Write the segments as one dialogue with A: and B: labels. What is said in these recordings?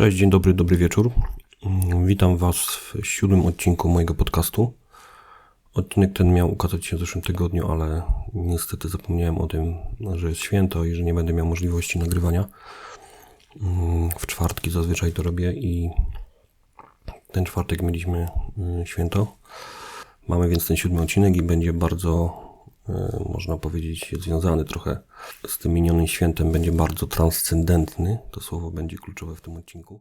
A: Cześć, dzień dobry, dobry wieczór. Mm, Witam Was w siódmym odcinku mojego podcastu. Odcinek ten miał ukazać się w zeszłym tygodniu, ale niestety zapomniałem o tym, że jest święto i że nie będę miał możliwości nagrywania. Mm, W czwartki zazwyczaj to robię i ten czwartek mieliśmy mm, święto. Mamy więc ten siódmy odcinek i będzie bardzo, można powiedzieć, związany trochę z tym minionym świętem. Będzie bardzo transcendentny. To słowo będzie kluczowe w tym odcinku.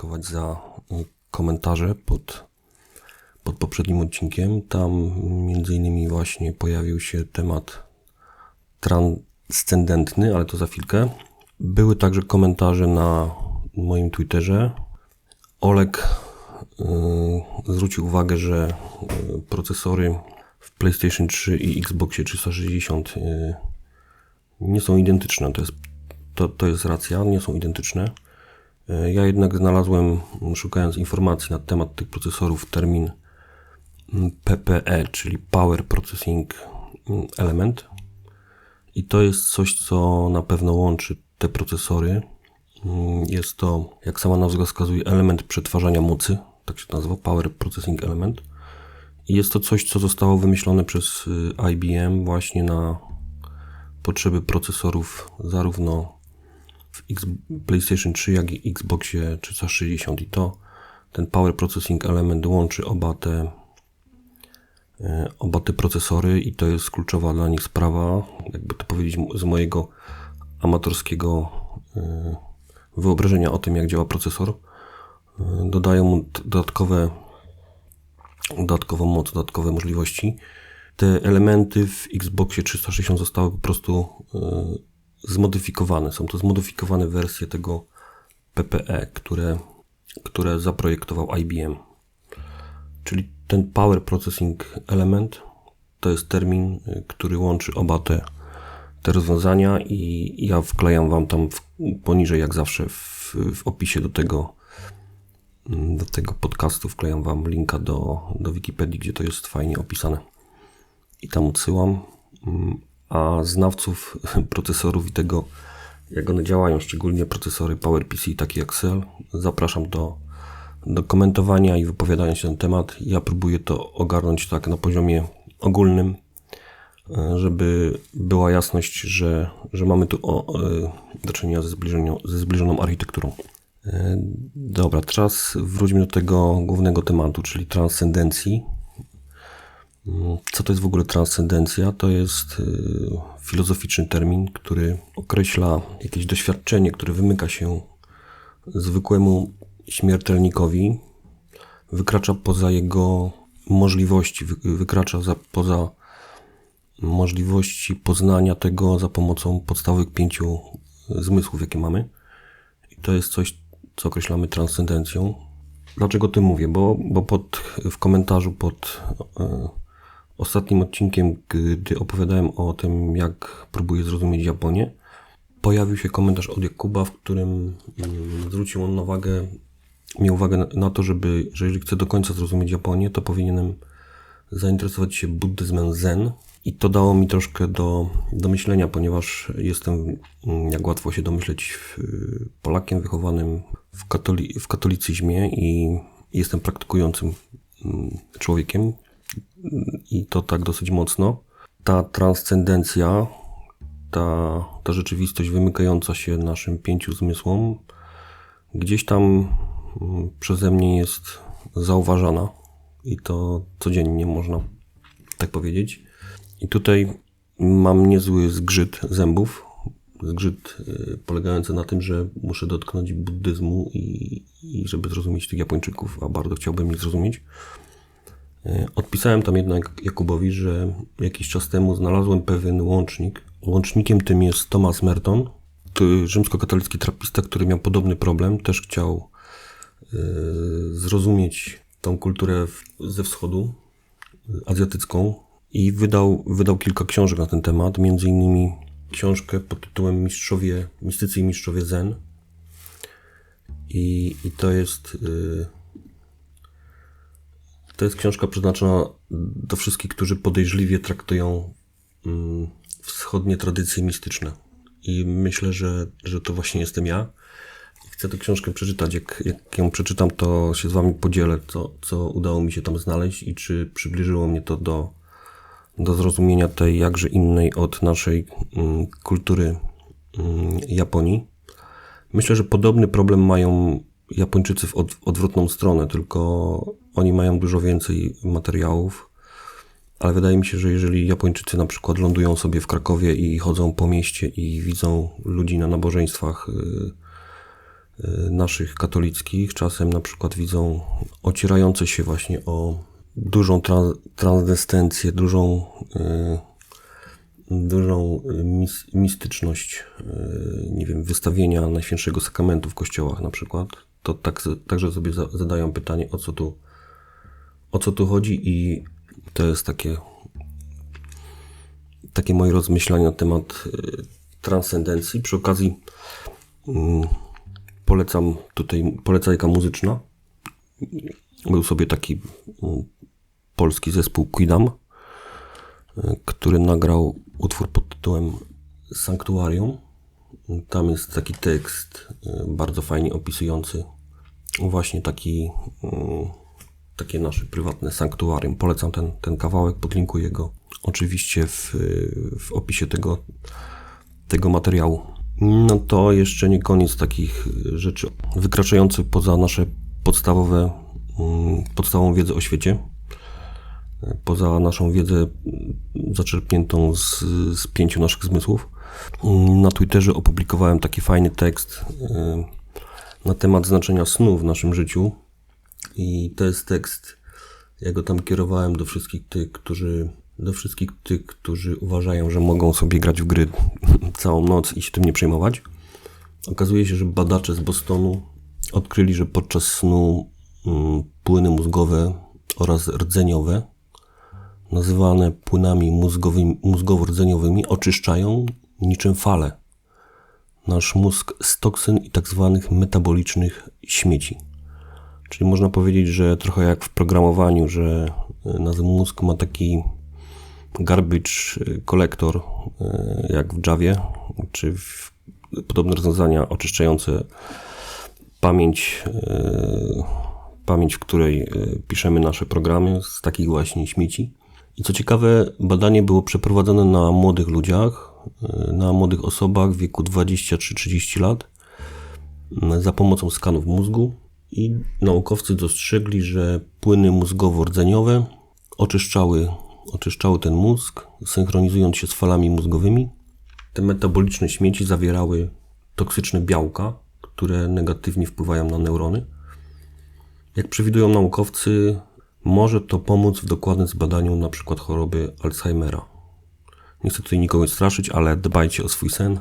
A: Podziękować za y, komentarze pod, pod poprzednim odcinkiem. Tam między innymi właśnie pojawił się temat transcendentny, ale to za chwilkę. Były także komentarze na moim Twitterze. Olek y, zwrócił uwagę, że y, procesory w PlayStation 3 i Xboxie 360 y, nie są identyczne. To jest, to, to jest racja, nie są identyczne. E, Ja jednak znalazłem, szukając informacji na temat tych procesorów, termin PPE, czyli Power Processing Element. I to jest coś, co na pewno łączy te procesory. Mm, Jest to, jak sama nazwa wskazuje, element przetwarzania mocy, tak się nazywa, Power Processing Element. I jest to coś, co zostało wymyślone przez y, IBM właśnie na potrzeby procesorów zarówno w X, PlayStation 3, jak i Xboxie 360 i to ten Power Processing Element łączy oba te e, oba te procesory i to jest kluczowa dla nich sprawa, jakby to powiedzieć z mojego amatorskiego e, wyobrażenia o tym, jak działa procesor. E, Dodają mu dodatkowe dodatkową moc, dodatkowe możliwości. Te elementy w Xboxie 360 zostały po prostu zmodyfikowane. Są to zmodyfikowane wersje tego PPE, które, które zaprojektował IBM. Czyli ten Power Processing Element to jest termin, y, który łączy oba te, te rozwiązania i ja wklejam Wam tam w, poniżej, jak zawsze, w, w opisie do tego, mm, do tego podcastu wklejam Wam linka do, do Wikipedii, gdzie to jest fajnie opisane. I tam odsyłam. A znawców procesorów i tego, jak one działają, szczególnie procesory PowerPC, takie jak Cell, zapraszam do, do komentowania i wypowiadania się na ten temat. Ja próbuję to ogarnąć tak na poziomie ogólnym, e, żeby była jasność, że, że mamy tu o, e, do czynienia ze ze zbliżoną architekturą. E, Dobra, teraz wróćmy do tego głównego tematu, czyli transcendencji. Co to jest w ogóle transcendencja? To jest y, filozoficzny termin, który określa jakieś doświadczenie, które wymyka się zwykłemu śmiertelnikowi, wykracza poza jego możliwości, wy, wykracza za, poza możliwości poznania tego za pomocą podstawowych pięciu zmysłów, jakie mamy. I to jest coś, co określamy transcendencją. Dlaczego o tym mówię? Bo, bo pod, w komentarzu pod e, ostatnim odcinkiem, gdy opowiadałem o tym, jak próbuję zrozumieć Japonię, pojawił się komentarz od Jakuba, w którym mm, zwrócił on uwagę, miał uwagę na, to, żeby, że jeżeli chcę do końca zrozumieć Japonię, to powinienem zainteresować się buddyzmem zen. I to dało mi troszkę do, do myślenia, ponieważ jestem, mm, jak łatwo się domyśleć, w- Polakiem wychowanym w, katoli- w katolicyzmie i jestem praktykującym mm, człowiekiem i to tak dosyć mocno. Ta transcendencja, ta, ta rzeczywistość wymykająca się naszym pięciu zmysłom, gdzieś tam mm, przeze mnie jest zauważana i to codziennie można tak powiedzieć. I tutaj mam niezły zgrzyt zębów. Zgrzyt y, polegający na tym, że muszę dotknąć buddyzmu i, i żeby zrozumieć tych Japończyków, a bardzo chciałbym ich zrozumieć. E, Odpisałem tam jednak Jakubowi, że jakiś czas temu znalazłem pewien łącznik. Łącznikiem tym jest Thomas Merton, to rzymskokatolicki trapista, który miał podobny problem. Też chciał e, zrozumieć tą kulturę ze wschodu, e, azjatycką i wydał, wydał kilka książek na ten temat, między innymi książkę pod tytułem Mistrzowie, Mistycy i Mistrzowie Zen. I, i to jest to jest książka przeznaczona do wszystkich, którzy podejrzliwie traktują mm, wschodnie tradycje mistyczne. I myślę, że, że to właśnie jestem ja. Chcę tę książkę przeczytać. Jak, jak ją przeczytam, to się z Wami podzielę, co, co udało mi się tam znaleźć i czy przybliżyło mnie to do, do zrozumienia tej jakże innej od naszej mm, kultury mm, Japonii. Myślę, że podobny problem mają Japończycy w od, odwrotną stronę, tylko oni mają dużo więcej materiałów. Ale wydaje mi się, że jeżeli Japończycy na przykład lądują sobie w Krakowie i chodzą po mieście i widzą ludzi na nabożeństwach y, y, naszych katolickich, czasem na przykład widzą ocierające się właśnie o dużą tra- transcendencję, dużą y, dużą y, mis, mistyczność, y, nie wiem, wystawienia Najświętszego Sakramentu w kościołach na przykład, to tak, także sobie za, zadają pytanie, o co tu, o co tu chodzi i to jest takie, takie moje rozmyślanie na temat y, transcendencji. Przy okazji mm, polecam tutaj polecajka muzyczna. Był sobie taki mm, polski zespół Quidam, który nagrał utwór pod tytułem Sanktuarium. Tam jest taki tekst y, bardzo fajnie opisujący właśnie taki, y, takie nasze prywatne sanktuarium. Polecam ten, ten kawałek, podlinkuję go oczywiście w, w opisie tego, tego materiału. No to jeszcze nie koniec takich rzeczy wykraczających poza nasze podstawowe, y, podstawową wiedzę o świecie poza naszą wiedzę mm, zaczerpniętą z, z pięciu naszych zmysłów. Na Twitterze opublikowałem taki fajny tekst y, na temat znaczenia snu w naszym życiu. I to jest tekst, ja go tam kierowałem do wszystkich tych, którzy do wszystkich tych, którzy uważają, że mogą sobie grać w gry całą noc i się tym nie przejmować. Okazuje się, że badacze z Bostonu odkryli, że podczas snu mm, płyny mózgowe oraz rdzeniowe nazywane płynami mózgowo-rdzeniowymi, oczyszczają niczym fale nasz mózg z toksyn i tak zwanych metabolicznych śmieci. Czyli można powiedzieć, że trochę jak w programowaniu, że y, nasz mózg ma taki garbage kolektor, y, jak w Javie, czy w podobne rozwiązania oczyszczające pamięć, pamięć, w której piszemy nasze programy z takich właśnie śmieci. I co ciekawe, badanie było przeprowadzone na młodych ludziach, na młodych osobach w wieku 23-30 lat y, za pomocą skanów mózgu i naukowcy dostrzegli, że płyny mózgowo-rdzeniowe oczyszczały, oczyszczały ten mózg, synchronizując się z falami mózgowymi. Te metaboliczne śmieci zawierały toksyczne białka, które negatywnie wpływają na neurony. Jak przewidują naukowcy, może to pomóc w dokładnym zbadaniu np. choroby Alzheimera. Nie chcę tutaj nikogo straszyć, ale dbajcie o swój sen.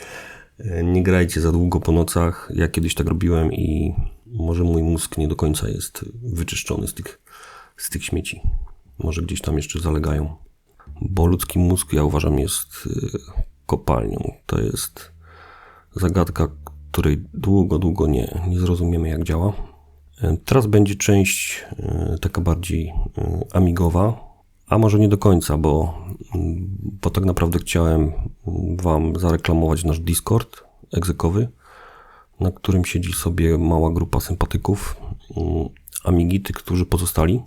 A: nie grajcie za długo po nocach. Ja kiedyś tak robiłem i może mój mózg nie do końca jest wyczyszczony z tych, z tych śmieci. Może gdzieś tam jeszcze zalegają. Bo ludzki mózg, ja uważam, jest y, kopalnią. To jest zagadka, której długo, długo nie, nie zrozumiemy, jak działa. Teraz będzie część e, taka bardziej e, amigowa, a może nie do końca, bo, mm, bo tak naprawdę chciałem Wam zareklamować nasz Discord egzekowy, na którym siedzi sobie mała grupa sympatyków, mm, amigity, którzy pozostali.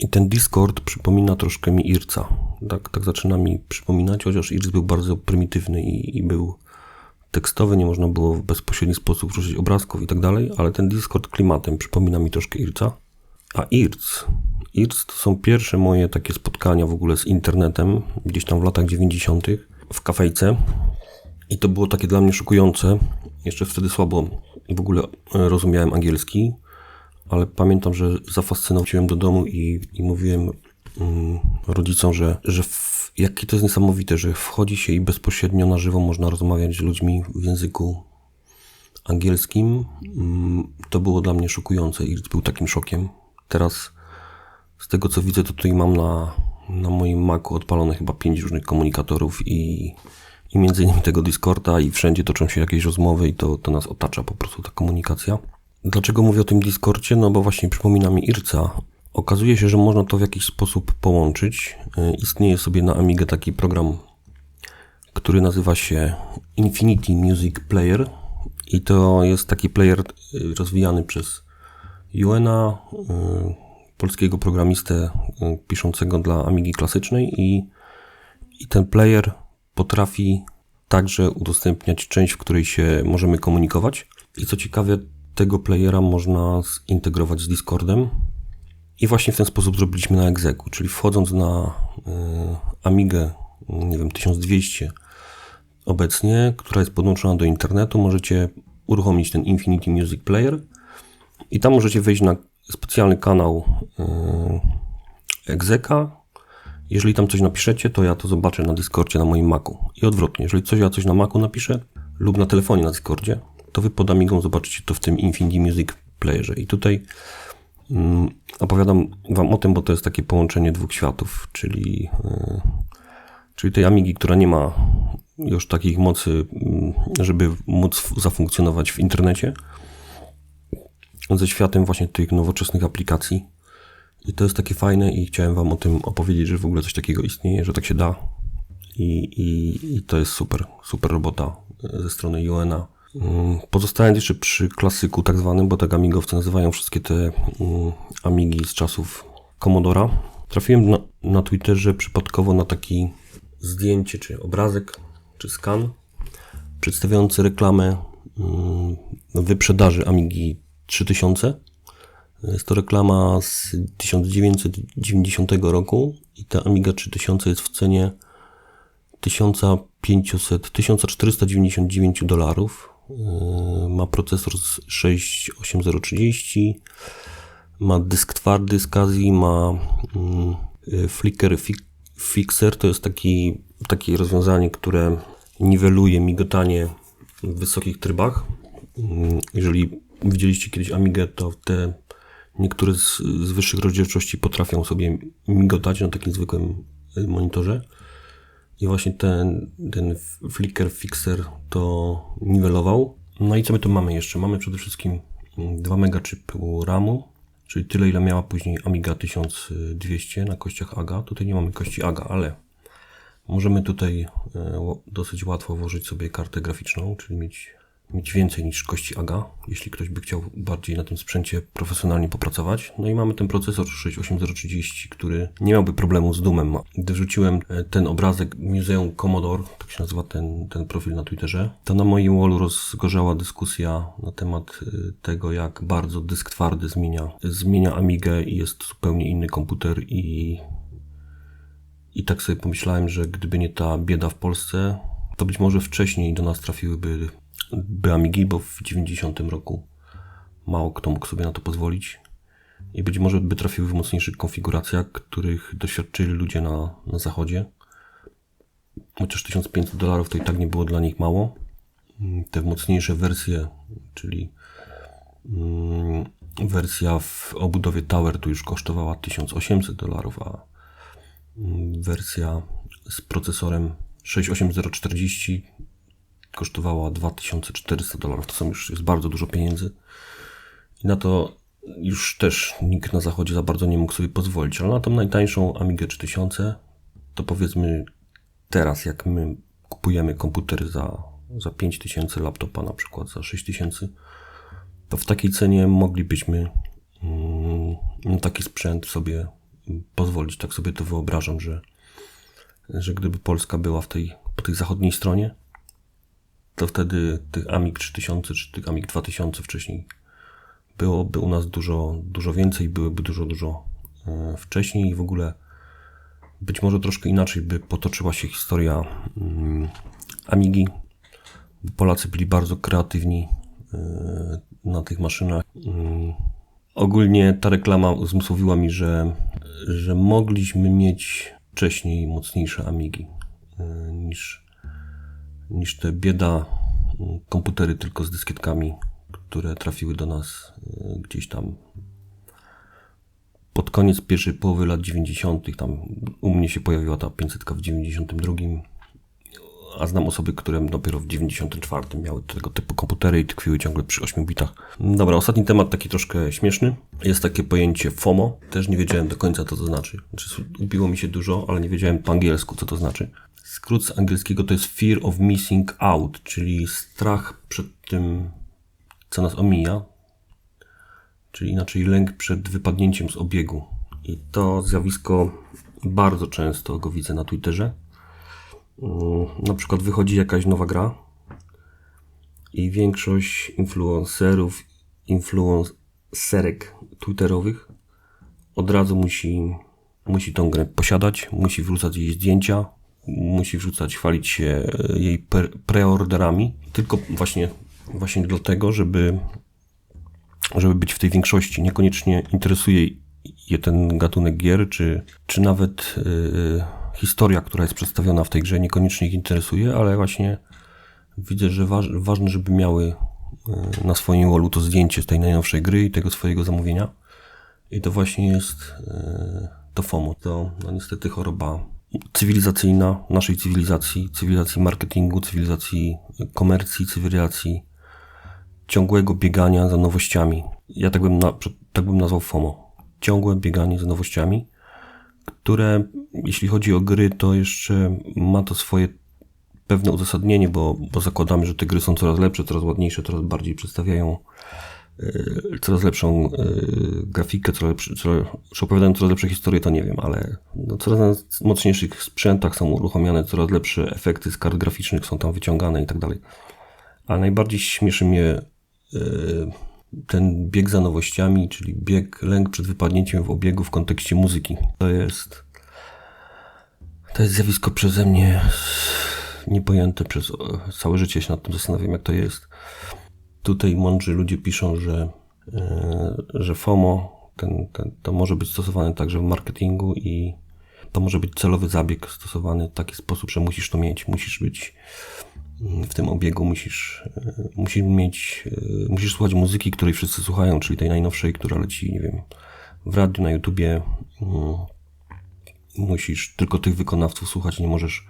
A: I ten Discord przypomina troszkę mi Irca. Tak, tak zaczyna mi przypominać, chociaż Irc był bardzo prymitywny i, i był tekstowy, nie można było w bezpośredni sposób wrzucić obrazków i tak dalej, ale ten Discord klimatem przypomina mi troszkę Irca. A IRC, IRC to są pierwsze moje takie spotkania w ogóle z internetem, gdzieś tam w latach 90. w kafejce. I to było takie dla mnie szokujące. Jeszcze wtedy słabo w ogóle e, rozumiałem angielski, ale pamiętam, że zafascynowałem do domu i, i mówiłem mm, rodzicom, że, że w, jakie to jest niesamowite, że wchodzi się i bezpośrednio na żywo można rozmawiać z ludźmi w języku angielskim. Mm, to było dla mnie szokujące i był takim szokiem. Teraz z tego co widzę, to tutaj mam na, na moim Macu odpalone chyba pięć różnych komunikatorów i, i między innymi tego Discorda i wszędzie toczą się jakieś rozmowy i to, to nas otacza po prostu ta komunikacja. Dlaczego mówię o tym Discordzie? No bo właśnie przypomina mi Irca. Okazuje się, że można to w jakiś sposób połączyć. Y, istnieje sobie na Amigę taki program, który nazywa się Infinity Music Player i to jest taki player y, rozwijany przez Juena, y, polskiego programistę piszącego dla Amigi klasycznej i, i ten player potrafi także udostępniać część, w której się możemy komunikować. I co ciekawe, tego playera można zintegrować z Discordem. I właśnie w ten sposób zrobiliśmy na Execu, czyli wchodząc na y, Amigę, nie wiem, 1200 obecnie, która jest podłączona do internetu, możecie uruchomić ten Infinity Music Player i tam możecie wejść na specjalny kanał y, Execa. Jeżeli tam coś napiszecie, to ja to zobaczę na Discordzie na moim Macu. I odwrotnie, jeżeli coś ja coś na Macu napiszę lub na telefonie na Discordzie, to wy pod Amigą zobaczycie to w tym Infinity Music Playerze. I tutaj mm, opowiadam wam o tym, bo to jest takie połączenie dwóch światów, czyli, yy, czyli tej Amigi, która nie ma już takich mocy, yy, żeby móc zafunkcjonować w internecie, ze światem właśnie tych nowoczesnych aplikacji. I to jest takie fajne i chciałem wam o tym opowiedzieć, że w ogóle coś takiego istnieje, że tak się da. I, i, i to jest super, super robota ze strony Joena Mm, pozostając jeszcze przy klasyku tak zwanym, bo tak amigowcy nazywają wszystkie te mm, amigi z czasów Commodora, trafiłem na, na Twitterze przypadkowo na taki zdjęcie, czy obrazek, czy skan przedstawiający reklamę mm, wyprzedaży Amigi 3000. Jest to reklama z 1990 roku i ta Amiga 3000 jest w cenie 1500, 1499 dolarów Yy, ma procesor 68030, ma dysk twardy z Kazi, ma yy, flicker fixer, to jest taki, takie rozwiązanie, które niweluje migotanie w wysokich trybach. Yy, jeżeli widzieliście kiedyś Amigę, to te niektóre z, z wyższych rozdzielczości potrafią sobie migotać na takim zwykłym monitorze. I właśnie ten, ten flicker fixer to niwelował. No i co my tu mamy jeszcze? Mamy przede wszystkim 2 MB chipu RAMu, czyli tyle ile miała później Amiga 1200 na kościach AGA. Tutaj nie mamy kości AGA, ale możemy tutaj e, dosyć łatwo włożyć sobie kartę graficzną, czyli mieć mieć więcej niż kości AGA, jeśli ktoś by chciał bardziej na tym sprzęcie profesjonalnie popracować. No i mamy ten procesor 68030, który nie miałby problemu z dumem. Gdy wrzuciłem e, ten obrazek Muzeum Commodore, tak się nazywa ten, ten profil na Twitterze, to na moim wallu rozgorzała dyskusja na temat e, tego, jak bardzo dysk twardy zmienia, zmienia Amigę i jest zupełnie inny komputer i i tak sobie pomyślałem, że gdyby nie ta bieda w Polsce, to być może wcześniej do nas trafiłyby by Amigi, bo w 90 roku mało kto mógł sobie na to pozwolić. I być może by trafiły w mocniejszych konfiguracjach, których doświadczyli ludzie na, na zachodzie. Chociaż 1500 dolarów to i tak nie było dla nich mało. Te mocniejsze wersje, czyli mm, wersja w obudowie Tower tu już kosztowała 1800 dolarów, a mm, wersja z procesorem 68040 kosztowała 2400 dolarów. To są już jest bardzo dużo pieniędzy. I na to już też nikt na zachodzie za bardzo nie mógł sobie pozwolić. Ale na tą najtańszą Amigę 3000 to powiedzmy teraz, jak my kupujemy komputer za, za 5000, laptopa na przykład za 6000, to w takiej cenie moglibyśmy mm, taki sprzęt sobie pozwolić. Tak sobie to wyobrażam, że, że gdyby Polska była w tej, po tej zachodniej stronie, to wtedy tych Amig 3000 czy tych Amig 2000 wcześniej byłoby u nas dużo, dużo więcej, byłyby dużo, dużo e, wcześniej i w ogóle być może troszkę inaczej by potoczyła się historia mm, Amigi. Polacy byli bardzo kreatywni e, na tych maszynach. Mm, ogólnie ta reklama uzmysłowiła mi, że, że mogliśmy mieć wcześniej mocniejsze Amigi y, niż, niż te bieda y, komputery tylko z dyskietkami, które trafiły do nas y, gdzieś tam pod koniec pierwszej połowy lat 90. Tam u mnie się pojawiła ta 500 w 92 a znam osoby, które dopiero w 94 miały tego typu komputery i tkwiły ciągle przy 8 bitach. Dobra, ostatni temat taki troszkę śmieszny. Jest takie pojęcie FOMO. Też nie wiedziałem do końca, co to znaczy. Znaczy, ubiło mi się dużo, ale nie wiedziałem po angielsku, co to znaczy. Skrót z angielskiego to jest fear of missing out, czyli strach przed tym, co nas omija, czyli inaczej lęk przed wypadnięciem z obiegu. I to zjawisko bardzo często go widzę na Twitterze na przykład wychodzi jakaś nowa gra i większość influencerów, influencerek twitterowych od razu musi, musi tą grę posiadać, musi wrzucać jej zdjęcia, musi wrzucać, chwalić się jej preorderami, tylko właśnie, właśnie dlatego, żeby, żeby być w tej większości. Niekoniecznie interesuje je ten gatunek gier, czy, czy nawet yy, historia, która jest przedstawiona w tej grze, niekoniecznie ich interesuje, ale właśnie widzę, że waż, ważne, żeby miały e, na swoim wallu to zdjęcie z tej najnowszej gry i tego swojego zamówienia. I to właśnie jest e, to FOMO. To no, niestety choroba cywilizacyjna naszej cywilizacji, cywilizacji marketingu, cywilizacji komercji, cywilizacji ciągłego biegania za nowościami. Ja tak bym, na, tak bym nazwał FOMO. Ciągłe bieganie za nowościami które, jeśli chodzi o gry, to jeszcze ma to swoje pewne uzasadnienie, bo, bo zakładamy, że te gry są coraz lepsze, coraz ładniejsze, coraz bardziej przedstawiają yy, coraz lepszą yy, grafikę, coraz, lepszy, coraz, czy opowiadają coraz lepsze historie, to nie wiem, ale no, coraz mocniejszych sprzętach są uruchamiane, coraz lepsze efekty z kart graficznych są tam wyciągane i tak dalej. A najbardziej śmieszy mnie yy, ten bieg za nowościami, czyli bieg, lęk przed wypadnięciem w obiegu w kontekście muzyki. To jest, to jest zjawisko przeze mnie niepojęte przez całe życie się nad tym zastanawiam, jak to jest. Tutaj mądrzy ludzie piszą, że, yy, że FOMO ten, ten, to może być stosowane także w marketingu i to może być celowy zabieg stosowany w taki sposób, że musisz to mieć, musisz być w tym obiegu musisz, e, musisz mieć, e, musisz słuchać muzyki, której wszyscy słuchają, czyli tej najnowszej, która leci, nie wiem, w radiu, na YouTubie. Mm, musisz tylko tych wykonawców słuchać, nie możesz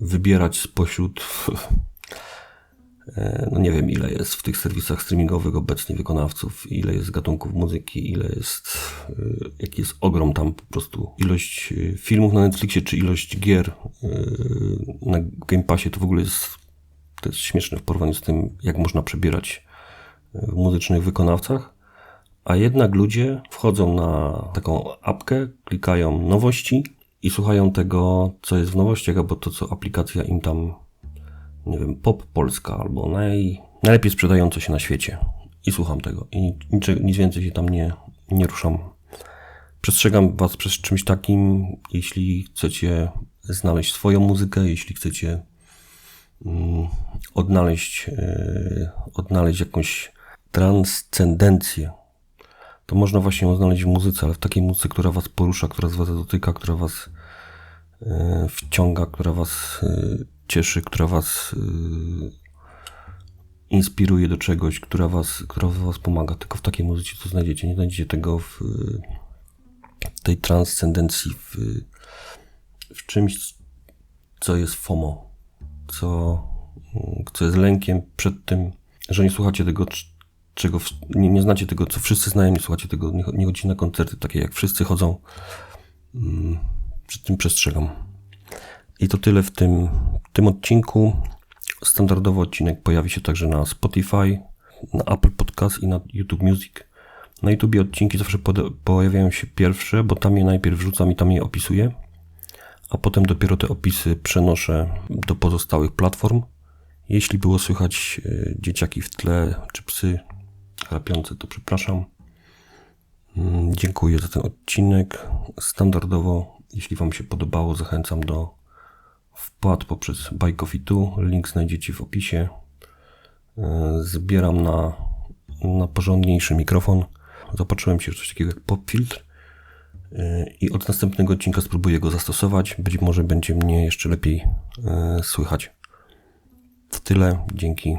A: wybierać spośród no nie wiem ile jest w tych serwisach streamingowych obecnie wykonawców, ile jest gatunków muzyki, ile jest, jaki jest ogrom tam po prostu. Ilość filmów na Netflixie, czy ilość gier na Game Passie to w ogóle jest to jest śmieszne w porównaniu z tym, jak można przebierać e, w muzycznych wykonawcach. A jednak ludzie wchodzą na taką apkę, klikają nowości i słuchają tego, co jest w nowościach, albo to, co aplikacja im tam, nie wiem, pop polska, albo naj, najlepiej sprzedające się na świecie. I słucham tego. I nic, nic więcej się tam nie, nie ruszam. Przestrzegam Was przed czymś takim, jeśli chcecie znaleźć swoją muzykę, jeśli chcecie Mm, odnaleźć, e, odnaleźć jakąś transcendencję. To można właśnie odnaleźć w muzyce, ale w takiej muzyce, która was porusza, która z was dotyka, która was e, wciąga, która was e, cieszy, która was inspiruje do czegoś, która was, która was pomaga. Tylko w takiej muzyce to znajdziecie. Nie znajdziecie tego w tej transcendencji, w, w czymś, co jest FOMO co, co jest lękiem przed tym, że nie słuchacie tego, czego, nie, nie znacie tego, co wszyscy znają, nie słuchacie tego, nie, nie chodzicie na koncerty takie jak wszyscy chodzą. Mm, przed tym przestrzegam. I to tyle w tym, tym odcinku. Standardowy odcinek pojawi się także na Spotify, na Apple Podcast i na YouTube Music. Na YouTube odcinki zawsze pojawiają się pierwsze, bo tam je najpierw wrzucam i tam je opisuję a potem dopiero te opisy przenoszę do pozostałych platform. Jeśli było słychać e, dzieciaki w tle czy psy chrapiące, to przepraszam. Mm, dziękuję za ten odcinek. Standardowo, jeśli Wam się podobało, zachęcam do wpłat poprzez 2. Link znajdziecie w opisie. E, zbieram na, na porządniejszy mikrofon. Zapatrzyłem się w coś takiego jak popfiltr yy, i od następnego odcinka spróbuję go zastosować. Być może będzie mnie jeszcze lepiej yy, słychać. To tyle. Dzięki.